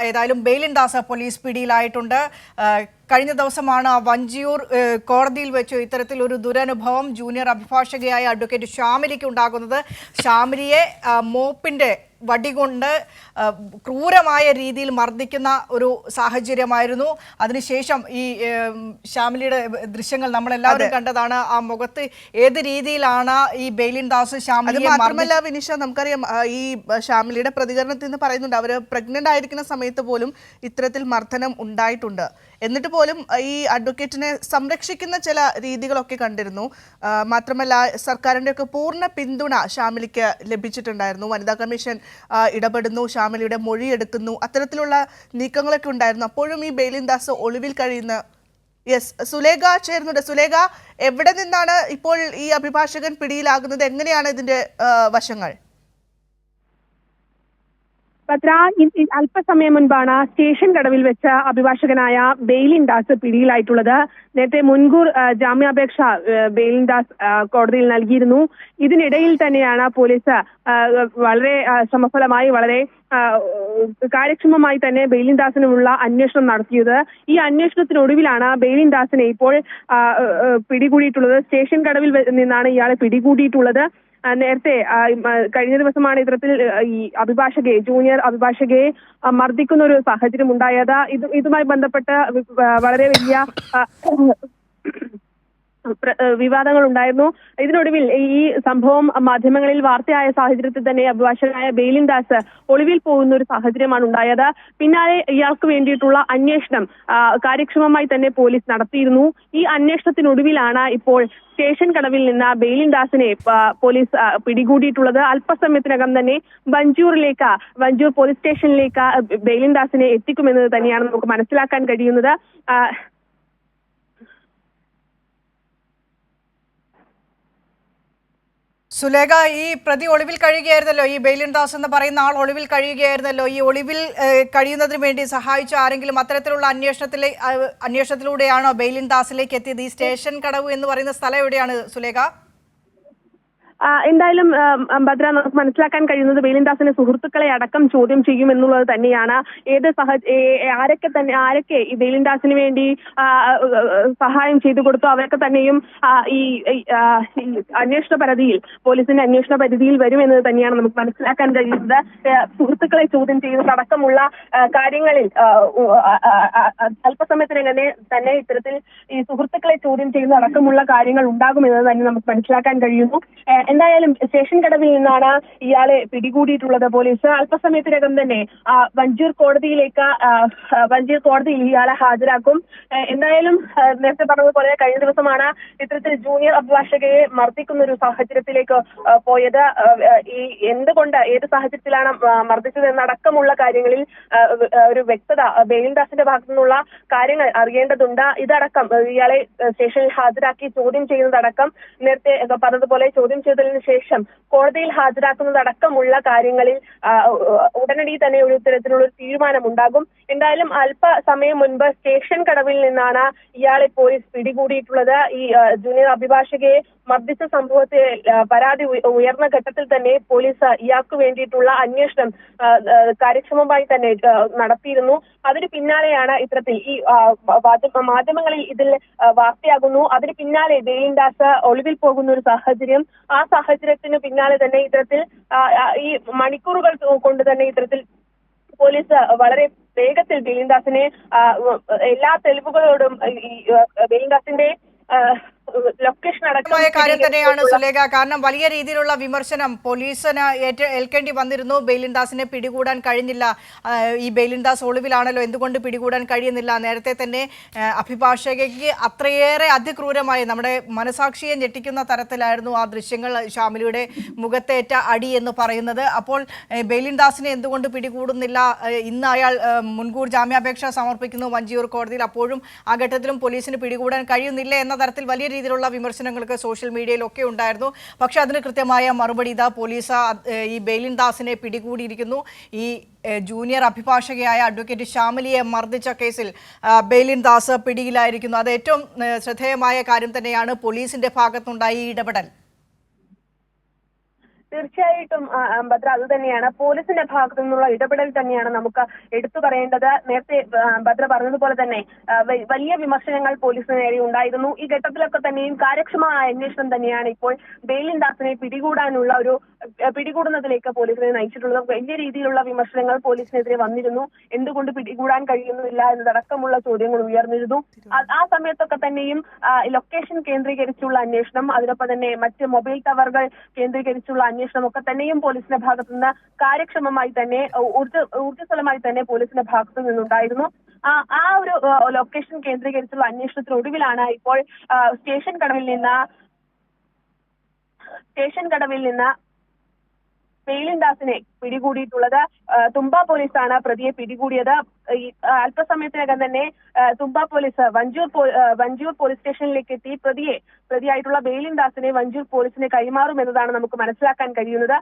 ഏതായാലും ബെയിലിൻ പോലീസ് പിടിയിലായിട്ടുണ്ട്. കഴിഞ്ഞ ദിവസമാണ് വഞ്ചിയൂർ കോടതിയിൽ വെച്ച് ഇത്തരത്തിൽ ഒരു ദുരനുഭവം ജൂനിയർ അഭിഭാഷകയായ അഡ്വക്കേറ്റ് ശ്യാമിലിക്ക് ഉണ്ടാകുന്നത്. ശ്യാമിലിയെ ആ, മോപ്പിന്റെ വടി കൊണ്ട് ആ, ക്രൂരമായ രീതിയിൽ മർദ്ദിക്കുന്ന ഒരു സാഹചര്യമായിരുന്നു. അതിനുശേഷം ഈ ശ്യാമിലിയുടെ ദൃശ്യങ്ങൾ നമ്മളെല്ലാവരും കണ്ടതാണ്. ആ മുഖത്ത് ഏത് രീതിയിലാണ് ഈ ബെയിലിൻ ദാസ് അത് മാത്രമല്ല വിനിഷ നമുക്കറിയാം ഈ ശ്യാമിലിയുടെ പ്രതികരണത്തിൽ നിന്ന് പറയുന്നുണ്ട് അവർ പ്രഗ്നന്റ് ആയിരിക്കുന്ന സമയത്ത് പോലും ഇത്തരത്തിൽ മർദ്ദനം ഉണ്ടായിട്ടുണ്ട്. എന്നിട്ട് പോലും ഈ അഡ്വക്കേറ്റിനെ സംരക്ഷിക്കുന്ന ചില രീതികളൊക്കെ കണ്ടിരുന്നു. മാത്രമല്ല സർക്കാരിന്റെ ഒക്കെ പൂർണ പിന്തുണ ഷാമിലിക്ക് ലഭിച്ചിട്ടുണ്ടായിരുന്നു. വനിതാ കമ്മീഷൻ ഇടപെടുന്നു ഷാമിലിയുടെ മൊഴിയെടുക്കുന്നു അത്തരത്തിലുള്ള നീക്കങ്ങളൊക്കെ ഉണ്ടായിരുന്നു. അപ്പോഴും ഈ ബെയിലിൻ ദാസ് ഒളിവിൽ കഴിയുന്ന യെസ് സുലേഖ ചേരുന്നുണ്ട്. സുലേഖ എവിടെ നിന്നാണ് ഇപ്പോൾ ഈ അഭിഭാഷകൻ പിടിയിലാകുന്നത്? എങ്ങനെയാണ് ഇതിന്റെ വശങ്ങൾ? ഇ- അല്പസമയം മുൻപാണ് സ്റ്റേഷൻ കടവിൽ വെച്ച അഭിഭാഷകനായ ബെയിലിൻ ദാസ് പിടിയിലായിട്ടുള്ളത്. നേരത്തെ മുൻകൂർ ജാമ്യാപേക്ഷ ബെയിലിൻ ദാസ് കോടതിയിൽ നൽകിയിരുന്നു. ഇതിനിടയിൽ തന്നെയാണ് പോലീസ് വളരെ സമഫലമായി വളരെ കാര്യക്ഷമമായി തന്നെ ബെയിലിൻ ദാസിനുമുള്ള അന്വേഷണം നടത്തിയത്. ഈ അന്വേഷണത്തിനൊടുവിലാണ് ബെയിലിൻ ദാസിനെ ഇപ്പോൾ പിടികൂടിയിട്ടുള്ളത്. സ്റ്റേഷൻ കടവിൽ നിന്നാണ് ഇയാളെ പിടികൂടിയിട്ടുള്ളത്. നേരത്തെ കഴിഞ്ഞ ദിവസമാണ് ഇത്തരത്തിൽ ഈ അഭിഭാഷകയെ ജൂനിയർ അഭിഭാഷകയെ മർദ്ദിക്കുന്ന ഒരു സാഹചര്യം ഉണ്ടായത് ഇത് ഇതുമായി ബന്ധപ്പെട്ട വളരെ വലിയ വിവാദങ്ങൾ ഉണ്ടായിരുന്നു ഇതിനൊടുവിൽ ഈ സംഭവം മാധ്യമങ്ങളിൽ വാർത്തയായ സാഹചര്യത്തിൽ തന്നെ അഭിഭാഷകനായ ബെയിലിൻ ദാസ് ഒളിവിൽ പോകുന്ന ഒരു സാഹചര്യമാണ് ഉണ്ടായത്. പിന്നാലെ ഇയാൾക്ക് വേണ്ടിയിട്ടുള്ള അന്വേഷണം കാര്യക്ഷമമായി തന്നെ പോലീസ് നടത്തിയിരുന്നു. ഈ അന്വേഷണത്തിനൊടുവിലാണ് ഇപ്പോൾ സ്റ്റേഷൻ കടവിൽ നിന്ന് ബെയിലിൻ ദാസിനെ പോലീസ് പിടികൂടിയിട്ടുള്ളത്. അല്പസമയത്തിനകം തന്നെ വഞ്ചൂറിലേക്ക് വഞ്ചൂർ പോലീസ് സ്റ്റേഷനിലേക്ക് ബെയിലിൻ ദാസിനെ എത്തിക്കുമെന്നത് തന്നെയാണ് നമുക്ക് മനസ്സിലാക്കാൻ കഴിയുന്നത് ആ, സുലേഖ ഈ പ്രതി ഒളിവിൽ കഴിയുകയായിരുന്നല്ലോ ഈ ബെയിലിൻ ദാസ് എന്ന് പറയുന്ന ആൾ ഒളിവിൽ കഴിയുകയായിരുന്നല്ലോ ഈ ഒളിവിൽ കഴിയുന്നതിന് വേണ്ടി സഹായിച്ച ആരെങ്കിലും അത്തരത്തിലുള്ള അന്വേഷണത്തിലെ അന്വേഷണത്തിലൂടെയാണോ ബെയിലിൻ ദാസിലേക്ക് എത്തിയത്? ഈ സ്റ്റേഷൻ കടവ് എന്ന് പറയുന്ന സ്ഥലം എവിടെയാണ് സുലേഖ? എന്തായാലും ഭദ്ര നമുക്ക് മനസ്സിലാക്കാൻ കഴിയുന്നത് വേലിൻദാസിന്റെ സുഹൃത്തുക്കളെ അടക്കം ചോദ്യം ചെയ്യും എന്നുള്ളത് തന്നെയാണ്. ഏത് സഹ ആരൊക്കെ തന്നെ ആരൊക്കെ ഈ വേലിൻദാസിന് വേണ്ടി സഹായം ചെയ്തു കൊടുത്തു അവരൊക്കെ തന്നെയും ഈ അന്വേഷണ പരിധിയിൽ പോലീസിന്റെ അന്വേഷണ പരിധിയിൽ വരും എന്നത് തന്നെയാണ് നമുക്ക് മനസ്സിലാക്കാൻ കഴിയുന്നത്. സുഹൃത്തുക്കളെ ചോദ്യം ചെയ്യുന്നതടക്കമുള്ള കാര്യങ്ങളിൽ അല്പസമയത്തിനകം തന്നെ തന്നെ ഇത്തരത്തിൽ ഈ സുഹൃത്തുക്കളെ ചോദ്യം ചെയ്യുന്നതടക്കമുള്ള കാര്യങ്ങൾ ഉണ്ടാകുമെന്നത് തന്നെ നമുക്ക് മനസ്സിലാക്കാൻ കഴിയുന്നു. എന്തായാലും സ്റ്റേഷൻ കടവിൽ നിന്നാണ് ഇയാളെ പിടികൂടിയിട്ടുള്ളത് പോലീസ്. അല്പസമയത്തിനകം തന്നെ വഞ്ചൂർ കോടതിയിലേക്ക് വഞ്ചൂർ കോടതിയിൽ ഇയാളെ ഹാജരാക്കും. എന്തായാലും നേരത്തെ പറഞ്ഞതുപോലെ കഴിഞ്ഞ ദിവസമാണ് ഇത്തരത്തിൽ ജൂനിയർ അഭിഭാഷകയെ മർദ്ദിക്കുന്ന ഒരു സാഹചര്യത്തിലേക്ക് പോയത്. ഈ എന്തുകൊണ്ട് ഏത് സാഹചര്യത്തിലാണ് മർദ്ദിച്ചത് എന്നടക്കമുള്ള കാര്യങ്ങളിൽ ഒരു വ്യക്തത ബെയിൽദാസിന്റെ ഭാഗത്തു നിന്നുള്ള കാര്യങ്ങൾ അറിയേണ്ടതുണ്ട്. ഇതടക്കം ഇയാളെ സ്റ്റേഷനിൽ ഹാജരാക്കി ചോദ്യം ചെയ്യുന്നതടക്കം നേരത്തെ പറഞ്ഞതുപോലെ ചോദ്യം ചെയ്തതിനു ശേഷം കോടതിയിൽ ഹാജരാക്കുന്നതടക്കമുള്ള കാര്യങ്ങളിൽ ഉടനടി തന്നെ ഒരു ഇത്തരത്തിലുള്ള ഒരു തീരുമാനമുണ്ടാകും. എന്തായാലും അല്പ സമയം മുൻപ് സ്റ്റേഷൻ കടവിൽ നിന്നാണ് ഇയാളെ പോലീസ് പിടികൂടിയിട്ടുള്ളത്. ഈ ജൂനിയർ അഭിഭാഷകയെ മർദ്ദിച്ച സംഭവത്തിൽ പരാതി ഉയർന്ന ഘട്ടത്തിൽ തന്നെ പോലീസ് ഇയാൾക്ക് വേണ്ടിയിട്ടുള്ള അന്വേഷണം കാര്യക്ഷമമായി തന്നെ നടത്തിയിരുന്നു. അതിന് പിന്നാലെയാണ് ഇത്തരത്തിൽ ഈ മാധ്യമങ്ങളിൽ ഇതിൽ വാർത്തയാകുന്നു. അതിന് പിന്നാലെ ബെയിലിൻ ഒളിവിൽ പോകുന്ന ഒരു സാഹചര്യം ആ സാഹചര്യത്തിന് പിന്നാലെ തന്നെ ഇത്തരത്തിൽ ഈ മണിക്കൂറുകൾ കൊണ്ട് തന്നെ ഇത്തരത്തിൽ പോലീസ് വളരെ വേഗത്തിൽ ബിലിൻദാസിനെ എല്ലാ തെളിവുകളോടും ഈ ബെയിലിൻദാസിന്റെ ലൊക്കേഷൻ അടക്കമായ കാര്യം തന്നെയാണ് സുലേഖ. കാരണം വലിയ രീതിയിലുള്ള വിമർശനം പോലീസിന് ഏറ്റ ഏൽക്കേണ്ടി വന്നിരുന്നു. ബെയിലിൻദാസിനെ പിടികൂടാൻ കഴിഞ്ഞില്ല. ഈ ബെയിലിൻദാസ് ഒളിവിലാണല്ലോ. എന്തുകൊണ്ട് പിടികൂടാൻ കഴിയുന്നില്ല? നേരത്തെ തന്നെ അഭിഭാഷകയ്ക്ക് അത്രയേറെ അതിക്രൂരമായി നമ്മുടെ മനസാക്ഷിയെ ഞെട്ടിക്കുന്ന തരത്തിലായിരുന്നു ആ ദൃശ്യങ്ങൾ ഷാമിലിയുടെ മുഖത്തേറ്റ അടി എന്ന് പറയുന്നത്. അപ്പോൾ ബെയിലിൻദാസിനെ എന്തുകൊണ്ട് പിടികൂടുന്നില്ല? ഇന്ന് അയാൾ മുൻകൂർ ജാമ്യാപേക്ഷ സമർപ്പിക്കുന്നു വഞ്ചിയൂർ കോടതിയിൽ. അപ്പോഴും ആ ഘട്ടത്തിലും പോലീസിന് പിടികൂടാൻ കഴിയുന്നില്ല എന്ന തരത്തിൽ വലിയ രീതിയിലുള്ള വിമർശനങ്ങൾക്ക് സോഷ്യൽ മീഡിയയിലൊക്കെ ഉണ്ടായിരുന്നു. പക്ഷെ അതിന് കൃത്യമായ മറുപടി ഇതാ പോലീസ് ഈ ബെയിലിൻ ദാസിനെ പിടികൂടിയിരിക്കുന്നു. ഈ ജൂനിയർ അഭിഭാഷകയായ അഡ്വക്കേറ്റ് ശ്യാമലിയെ മർദ്ദിച്ച കേസിൽ ബെയിലിൻ ദാസ് പിടിയിലായിരിക്കുന്നു. അത് ഏറ്റവും ശ്രദ്ധേയമായ കാര്യം തന്നെയാണ് പോലീസിന്റെ ഭാഗത്തുണ്ടായ ഈ ഇടപെടൽ. തീർച്ചയായിട്ടും ഭദ്ര അത് തന്നെയാണ്. പോലീസിന്റെ ഭാഗത്തു നിന്നുള്ള ഇടപെടൽ തന്നെയാണ് നമുക്ക് എടുത്തു പറയേണ്ടത്. നേരത്തെ ഭദ്ര പറഞ്ഞതുപോലെ തന്നെ വലിയ വിമർശനങ്ങൾ പോലീസിന് നേരെ ഉണ്ടായിരുന്നു. ഈ ഘട്ടത്തിലൊക്കെ തന്നെയും കാര്യക്ഷമമായ അന്വേഷണം തന്നെയാണ് ഇപ്പോൾ ബെയിലിൻ ദാസിനെ പിടികൂടാനുള്ള ഒരു പിടികൂടുന്നതിലേക്ക് പോലീസിനെ നയിച്ചിട്ടുള്ളത്. വലിയ രീതിയിലുള്ള വിമർശനങ്ങൾ പോലീസിനെതിരെ വന്നിരുന്നു. എന്തുകൊണ്ട് പിടികൂടാൻ കഴിയുന്നില്ല എന്നതടക്കമുള്ള ചോദ്യങ്ങൾ ഉയർന്നിരുന്നു. ആ- സമയത്തൊക്കെ തന്നെയും ലൊക്കേഷൻ കേന്ദ്രീകരിച്ചുള്ള അന്വേഷണം അതിനൊപ്പം തന്നെ മറ്റ് മൊബൈൽ ടവറുകൾ കേന്ദ്രീകരിച്ചുള്ള അന്വേഷണം ഒക്കെ തന്നെയും പോലീസിന്റെ ഭാഗത്തു നിന്ന് കാര്യക്ഷമമായി തന്നെ ഊർജ ഊർജസ്വലമായി തന്നെ പോലീസിന്റെ ഭാഗത്തു നിന്നുണ്ടായിരുന്നു. ആ ഒരു ലൊക്കേഷൻ കേന്ദ്രീകരിച്ചുള്ള അന്വേഷണത്തിനൊടുവിലാണ് ഇപ്പോൾ സ്റ്റേഷൻ കടവിൽ നിന്ന് സ്റ്റേഷൻ കടവിൽ നിന്ന് വെയിലിൻദാസിനെ പിടികൂടിയിട്ടുള്ളത്. തുമ്പ പോലീസാണ് പ്രതിയെ പിടികൂടിയത്. അല്പസമയത്തിനകം തന്നെ തുമ്പ പോലീസ് വഞ്ചൂർ വഞ്ചൂർ പോലീസ് സ്റ്റേഷനിലേക്ക് എത്തി. പ്രതിയെ പ്രതിയായിട്ടുള്ള ബേലിൻദാസിനെ വഞ്ചൂർ പോലീസിനെ കൈമാറുമെന്നതാണ് നമുക്ക് മനസ്സിലാക്കാൻ കഴിയുന്നത്.